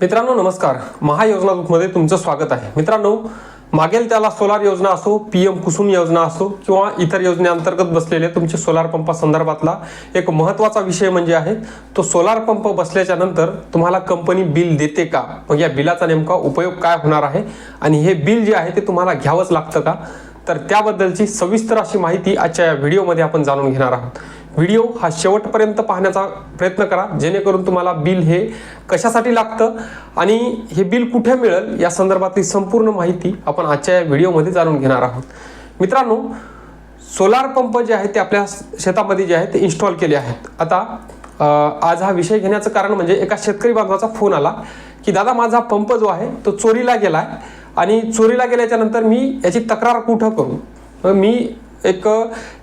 मित्रांनो नमस्कार. महायोजना ग्रुपमध्ये तुमचं स्वागत आहे. मित्रांनो मागेल त्याला सोलार योजना असो पी एम कुसुम योजना असो किंवा इतर योजनेअंतर्गत बसलेले तुमचे सोलार पंपा संदर्भातला एक महत्त्वाचा विषय म्हणजे आहे तो सोलार पंप बसल्याच्या नंतर तुम्हाला कंपनी बिल देते का? मग या बिलाचा नेमका उपयोग काय होणार आहे? आणि हे बिल जे आहे ते तुम्हाला घ्यावंच लागतं का? तर त्याबद्दलची सविस्तर अशी माहिती आजच्या या व्हिडिओमध्ये आपण जाणून घेणार आहोत. व्हिडिओ हा शेवटपर्यंत पाहण्याचा प्रयत्न करा. जेणेकरून तुम्हाला बिल हे कशासाठी लागतं आणि हे बिल कुठे मिळेल या संदर्भातली संपूर्ण माहिती आपण आजच्या या व्हिडिओमध्ये जाणून घेणार आहोत. मित्रांनो सोलार पंप जे आहेत ते आपल्या शेतामध्ये जे आहेत ते इन्स्टॉल केले आहेत. आता आज हा विषय घेण्याचं कारण म्हणजे एका शेतकरी बांधवाचा फोन आला की दादा माझा पंप जो आहे तो चोरीला गेला आहे आणि चोरीला गेल्याच्यानंतर मी याची तक्रार कुठं करू? मी एक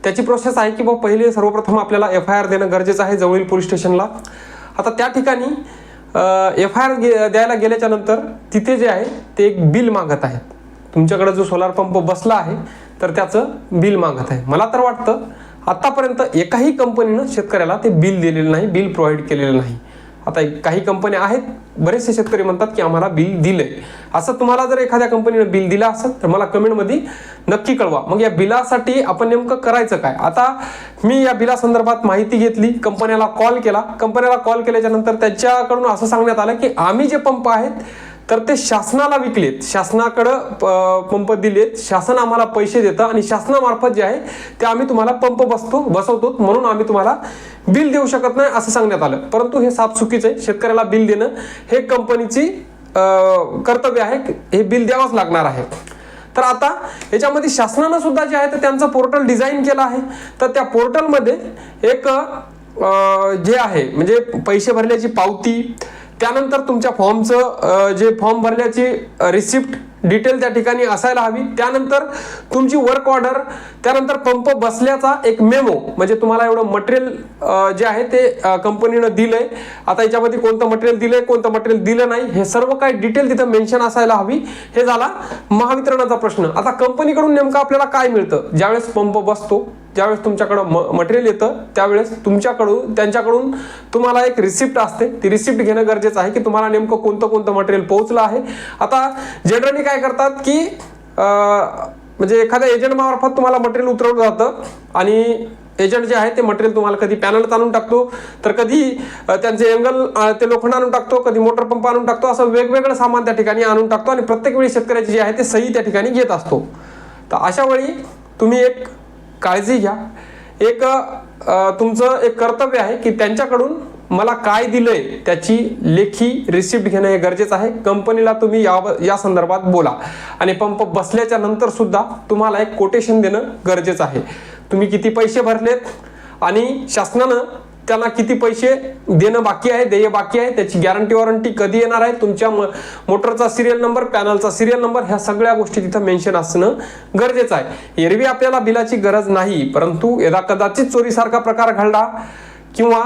त्याची प्रोसेस आहे की बा पहिले सर्वप्रथम आपल्याला एफ आय आर देणं गरजेचं आहे जवळील पोलीस स्टेशनला आता त्या ठिकाणी एफ आय आर द्यायला गेल्याच्यानंतर तिथे जे आहे ते एक बिल मागत आहेत. तुमच्याकडे जो सोलार पंप बसला आहे तर त्याचं बिल मागत आहे. मला तर वाटतं आत्तापर्यंत एकाही कंपनीनं शेतकऱ्याला ते बिल दिलेलं नाही बिल प्रोव्हाइड केलेलं नाही. आता एक- काही कंपन्या आहेत बरेचसे शेतकरी म्हणतात की आम्हाला बिल दिले असं तुम्हाला जर एखाद्या कंपनीनं बिल दिलं असेल तर मला कमेंटमध्ये नक्की कळवा. मग या बिलासाठी आपण नेमकं करायचं काय? आता मी या बिलासंदर्भात माहिती घेतली कंपन्याला कॉल केला. कंपन्याला कॉल केल्याच्यानंतर त्यांच्याकडून असं सांगण्यात आलं की आम्ही जे पंप आहेत तर ते शासनाला विकलेत. शासनाकडं प- पंप दिलेत. शासन आम्हाला पैसे देतं आणि शासनामार्फत जे आहे ते आम्ही तुम्हाला पंप बसतो बसवतो. म्हणून आम्ही तुम्हाला बिल देऊ शकत नाही असं सांगण्यात आलं. परंतु हे साफ चुकीचं आहे. शेतकऱ्याला बिल देणं हे कंपनीची कर्तव्य आहे. हे बिल द्यावंच लागणार आहे. तर आता याच्यामध्ये शासनानं सुद्धा जे आहे तर त्यांचं पोर्टल डिझाईन केलं आहे. तर त्या पोर्टलमध्ये एक जे आहे म्हणजे पैसे भरल्याची पावती त्यानंतर तुमच्या फॉर्मचं जे फॉर्म भरल्याची रिसिप्ट डिटेल त्या ठिकाणी असायला हवी. त्यानंतर तुमची वर्क ऑर्डर त्यानंतर पंप बसल्याचा एक मेमो म्हणजे तुम्हाला एवढं मटेरियल जे आहे ते कंपनीनं दिलंय. आता याच्यामध्ये कोणतं मटेरियल दिलंय कोणतं मटेरियल दिलं नाही हे सर्व काही डिटेल तिथं मेन्शन असायला हवी. हे झाला महावितरणाचा प्रश्न. आता कंपनीकडून नेमकं आपल्याला काय मिळतं? ज्यावेळेस पंप बसतो ज्यावेळेस तुमच्याकडं मटेरियल येतं त्यावेळेस तुमच्याकडून त्यांच्याकडून तुम्हाला एक रिसिप्ट असते. ती रिसिप्ट घेणं गरजेचं आहे की तुम्हाला नेमकं कोणतं कोणतं मटेरियल पोहोचलं आहे. आता जनरली काय करतात की म्हणजे एखाद्या एजंट मार्फत तुम्हाला मटेरियल उतरवलं जातं आणि एजंट जे आहे ते मटेरियल तुम्हाला कधी पॅनल आणून टाकतो. तर कधी त्यांचे एंगल ते लोखंड आणून टाकतो कधी मोटर पंप आणून टाकतो असं वेगवेगळं सामान त्या ठिकाणी आणून टाकतो आणि प्रत्येक वेळी शेतकऱ्याची जे आहे ते सही त्या ठिकाणी घेत असतो. तर अशा वेळी तुम्ही एक काळजी घ्या. एक तुमचं एक कर्तव्य आहे की त्यांच्याकडून मला काय दिलंय त्याची लेखी रिसिप्ट घेणं हे गरजेचं आहे. कंपनीला तुम्ही या या संदर्भात बोला. आणि पंप बसल्याच्या नंतर सुद्धा तुम्हाला एक कोटेशन देणं गरजेचं आहे. तुम्ही किती पैसे भरलेत आणि शासनानं त्यांना किती पैसे देणं बाकी आहे देय बाकी आहे त्याची गॅरंटी वॉरंटी कधी येणार आहे तुमच्या म- मोटरचा सिरियल नंबर पॅनलचा सिरियल नंबर ह्या सगळ्या गोष्टी तिथं मेन्शन असणं गरजेचं आहे. एरवी आपल्याला बिलाची गरज नाही परंतु यदा कदाचित चोरीसारखा प्रकार घडला किंवा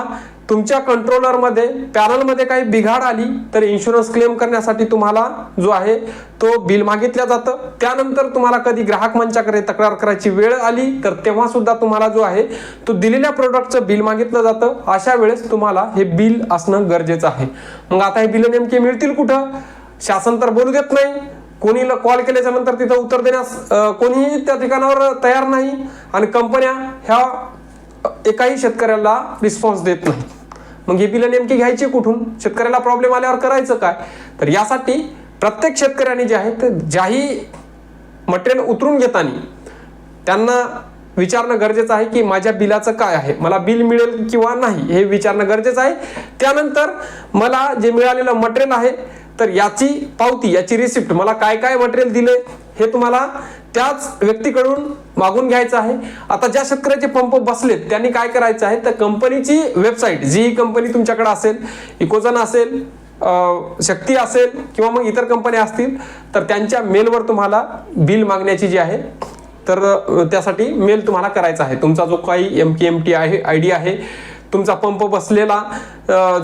तुमच्या कंट्रोलरमध्ये पॅनलमध्ये काही बिघाड आली तर इन्शुरन्स क्लेम करण्यासाठी तुम्हाला जो आहे तो बिल मागितल्या जातं. त्यानंतर तुम्हाला कधी ग्राहक मंचाकडे तक्रार करायची वेळ आली तर तेव्हा सुद्धा तुम्हाला जो आहे तो दिलेल्या प्रोडक्टचं बिल मागितलं जातं. अशा वेळेस तुम्हाला हे बिल असणं गरजेचं आहे. मग आता हे बिल नेमके मिळतील कुठं? शासन तर बोलू देत नाही. कोणीला कॉल केल्याच्यानंतर तिथं उत्तर देण्यास कोणीही त्या ठिकाणावर तयार नाही. आणि कंपन्या ह्या एकाही शेतकऱ्याला रिस्पॉन्स देत नाही मग ही बिलं नेमकी घ्यायची कुठून? शेतकऱ्याला प्रॉब्लेम आल्यावर करायचं काय? तर यासाठी प्रत्येक शेतकऱ्याने जे आहे ते ज्याही मटेरियल उतरून घेताना त्यांना विचारणं गरजेचं आहे की माझ्या बिलाचं काय आहे? मला बिल मिळेल किंवा नाही हे विचारणं गरजेचं आहे. त्यानंतर मला जे मिळालेलं मटेरियल आहे तर याची पावती याची रिसिप्ट मला काय काय मटेरियल दिले? हे तुम्हाला त्याच व्यक्तीकडून मागून घ्यायचं आहे. आता ज्या शेतकऱ्याचे पंप बसलेत त्यांनी काय करायचं आहे? तर कंपनीची वेबसाईट जी कंपनी तुमच्याकडे असेल इकोजन असेल शक्ती असेल किंवा मग इतर कंपन्या असतील तर त्यांच्या मेलवर तुम्हाला बिल मागण्याची जी आहे तर त्यासाठी मेल तुम्हाला करायचा आहे. तुमचा जो काही एम के एम टी आहे आय डी आहे तुमचा पंप बसलेला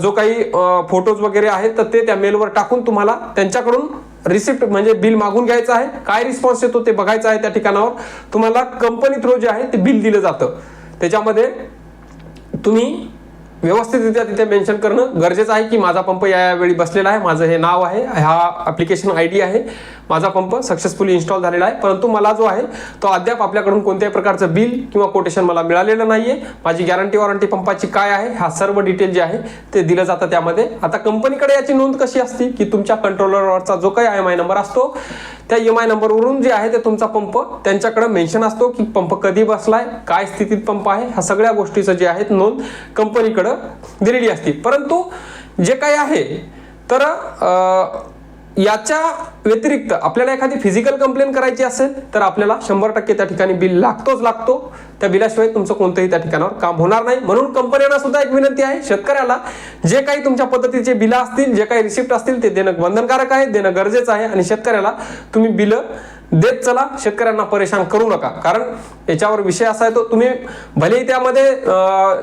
जो काही फोटोज वगैरे आहेत तर ते त्या मेलवर टाकून तुम्हाला त्यांच्याकडून रिसिप्ट म्हणजे बिल मागून घ्यायचं आहे. काय रिस्पॉन्स येतो ते बघायचं आहे त्या ठिकाणावर. तुम्हाला कंपनी थ्रू जे आहे ते बिल दिलं जातं. त्याच्यामध्ये तुम्ही व्यवस्थितरित्या तिथे मेन्शन करणं गरजेचं आहे की माझा पंप या या वेळी बसलेला आहे. माझं हे नाव आहे. हा ॲप्लिकेशन आय डी आहे. माझा पंप सक्सेसफुली इन्स्टॉल झालेला आहे. परंतु मला जो आहे तो अद्याप आपल्याकडून कोणत्याही प्रकारचं बिल किंवा कोटेशन मला मिळालेलं नाहीये. माझी गॅरंटी वॉरंटी पंपाची काय आहे हा सर्व डिटेल जे आहे ते दिलं जातं त्यामध्ये. आता कंपनीकडे याची नोंद कशी असते की तुमच्या कंट्रोलरवरचा जो काही एम आय नंबर असतो त्या एम आय नंबरवरून जे आहे ते तुमचा पंप त्यांच्याकडे मेन्शन असतो की पंप कधी बसलाय काय स्थितीत पंप आहे ह्या सगळ्या गोष्टीचं जे आहे नोंद कंपनीकडं दिलेली असते. परंतु जे काही आहे तर याच्या व्यतिरिक्त आपल्याला एखादी फिजिकल कंप्लेन करायची असेल तर आपल्याला शंभर टक्के त्या ठिकाणी बिल लागतोच लागतो. त्या बिलाशिवाय तुमचं कोणतंही त्या ठिकाणावर काम होणार नाही. म्हणून कंपन्यांना सुद्धा एक विनंती आहे शेतकऱ्याला जे काही तुमच्या पद्धतीचे बिलं असतील जे काही रिसिप्ट असतील ते देणं बंधनकारक आहे देणं गरजेचं आहे. आणि शेतकऱ्याला तुम्ही बिलं देत चला शेतकऱ्यांना परेशान करू नका. कारण याच्यावर विषय असा आहे तो तुम्ही भलेही त्यामध्ये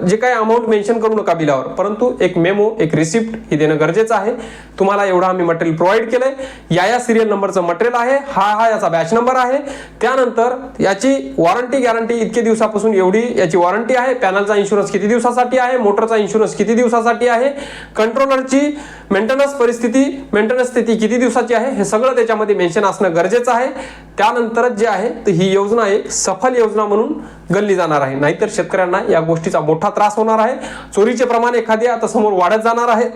जे काही अमाऊंट मेन्शन करू नका बिलावर परंतु एक मेमो एक रिसिप्ट ही देणं गरजेचं आहे. तुम्हाला एवढा आम्ही मटेरियल प्रोव्हाइड केलंय. या या सिरियल नंबरचं मटेरियल आहे हा हा याचा बॅच नंबर आहे. त्यानंतर याची वॉरंटी गॅरंटी इतके दिवसापासून एवढी याची वॉरंटी आहे. पॅनलचा इन्शुरन्स किती दिवसासाठी आहे? मोटरचा इन्शुरन्स किती दिवसासाठी आहे? कंट्रोलरची मेंटेनन्स परिस्थिती मेंटेनन्स स्थिती किती दिवसाची आहे? हे सगळं त्याच्यामध्ये मेन्शन असणं गरजेचं आहे. त्यानंतरच जे आहे तर ही योजना एक सफल योजना म्हणून गणली जाणार आहे. नाहीतर शेतकऱ्यांना या गोष्टीचा मोठा त्रास होणार आहे. चोरीचे प्रमाण एखादे आता समोर वाढत जाणार आहे.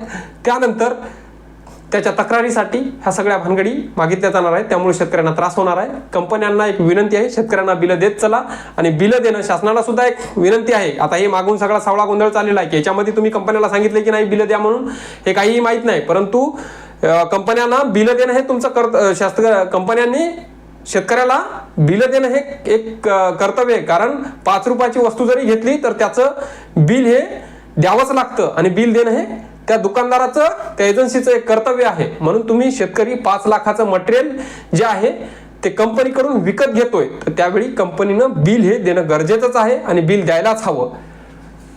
त्यानंतर त्याच्या तक्रारीसाठी ह्या सगळ्या भानगडी मागितल्या जाणार आहेत. त्यामुळे शेतकऱ्यांना त्रास होणार आहे. कंपन्यांना एक विनंती आहे. शेतकऱ्यांना बिलं देत चला. आणि बिलं देणं शासनाला सुद्धा एक विनंती आहे. आता हे मागून सगळा सावळा गोंधळ चाललेला आहे. की याच्यामध्ये तुम्ही कंपन्याला सांगितले की नाही बिलं द्या म्हणून हे काहीही माहीत नाही. परंतु कंपन्यांना बिलं देणं हे तुमचं कर शासक शास्त्र कंपन्यांनी शेतकऱ्याला बिलं देणं हे एक कर्तव्य आहे. कारण पाच रुपयाची वस्तू जरी घेतली तर त्याचं बिल हे द्यावंच लागतं. आणि बिल देणं हे त्या दुकानदाराचं त्या एजन्सीचं एक कर्तव्य आहे. म्हणून तुम्ही शेतकरी पाच लाखाचं मटेरियल जे आहे ते कंपनीकडून विकत घेतोय. तर त्यावेळी कंपनीनं बिल हे देणं गरजेचंच आहे आणि बिल द्यायलाच हवं.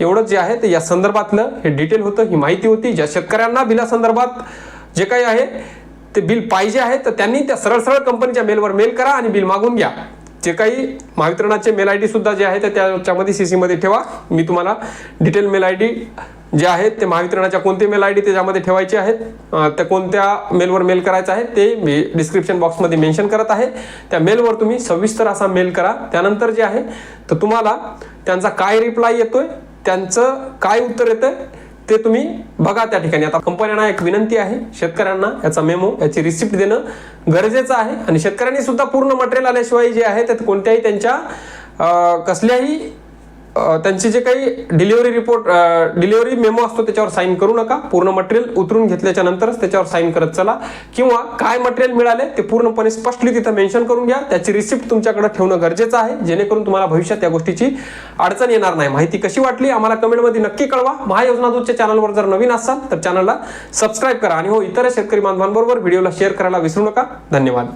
एवढंच जे आहे ते या संदर्भातलं हे डिटेल होतं. ही माहिती होती. ज्या शेतकऱ्यांना बिलासंदर्भात जे काही आहे ते बिल पाहिजे आहे तर त्यांनी त्या सरळ सरळ कंपनीच्या मेलवर मेल करा आणि बिल मागून घ्या. जे काही महावितरणाचे मेल आय डी सुद्धा जे आहे ते त्याच्यामध्ये सी सीमध्ये ठेवा. मी तुम्हाला detail mail I D J आहेत ते महावितरणाच्या कोणते मेल आय डी त्याच्यामध्ये ठेवायचे आहेत त्या कोणत्या मेलवर मेल करायचं आहे ते मी डिस्क्रिप्शन बॉक्समध्ये मेन्शन करत आहे. त्या मेलवर तुम्ही सविस्तर असा मेल करा. त्यानंतर जे आहे तर तुम्हाला त्यांचा काय रिप्लाय येतोय त्यांचं काय उत्तर येतं ते तुम्ही बघा त्या ठिकाणी. आता कंपन्यांना एक विनंती आहे शेतकऱ्यांना याचा मेमो याची रिसिप्ट देणं गरजेचं आहे आणि शेतकऱ्यांनी सुद्धा पूर्ण मटेरियल आल्याशिवाय जे आहे ते कोणत्याही त्यांच्या कसल्याही त्यांचे जे काही डिलिव्हरी रिपोर्ट डिलिव्हरी मेमो असतो त्याच्यावर साईन करू नका. पूर्ण मटेरियल उतरून घेतल्याच्या नंतरच त्याच्यावर साईन करत चला. किंवा काय मटेरियल मिळाले ते पूर्णपणे स्पष्टली तिथं मेन्शन करून घ्या. त्याची रिसिप्ट तुमच्याकडे ठेवणं गरजेचं आहे. जेणेकरून तुम्हाला भविष्यात या गोष्टीची अडचण येणार नाही. माहिती कशी वाटली आम्हाला कमेंटमध्ये नक्की कळवा. महायोजना दूतच्या चॅनलवर जर नवीन असाल तर चॅनलला सबस्क्राईब करा. आणि हो इतर शेतकरी बांधवांबरोबर व्हिडिओला शेअर करायला विसरू नका. धन्यवाद.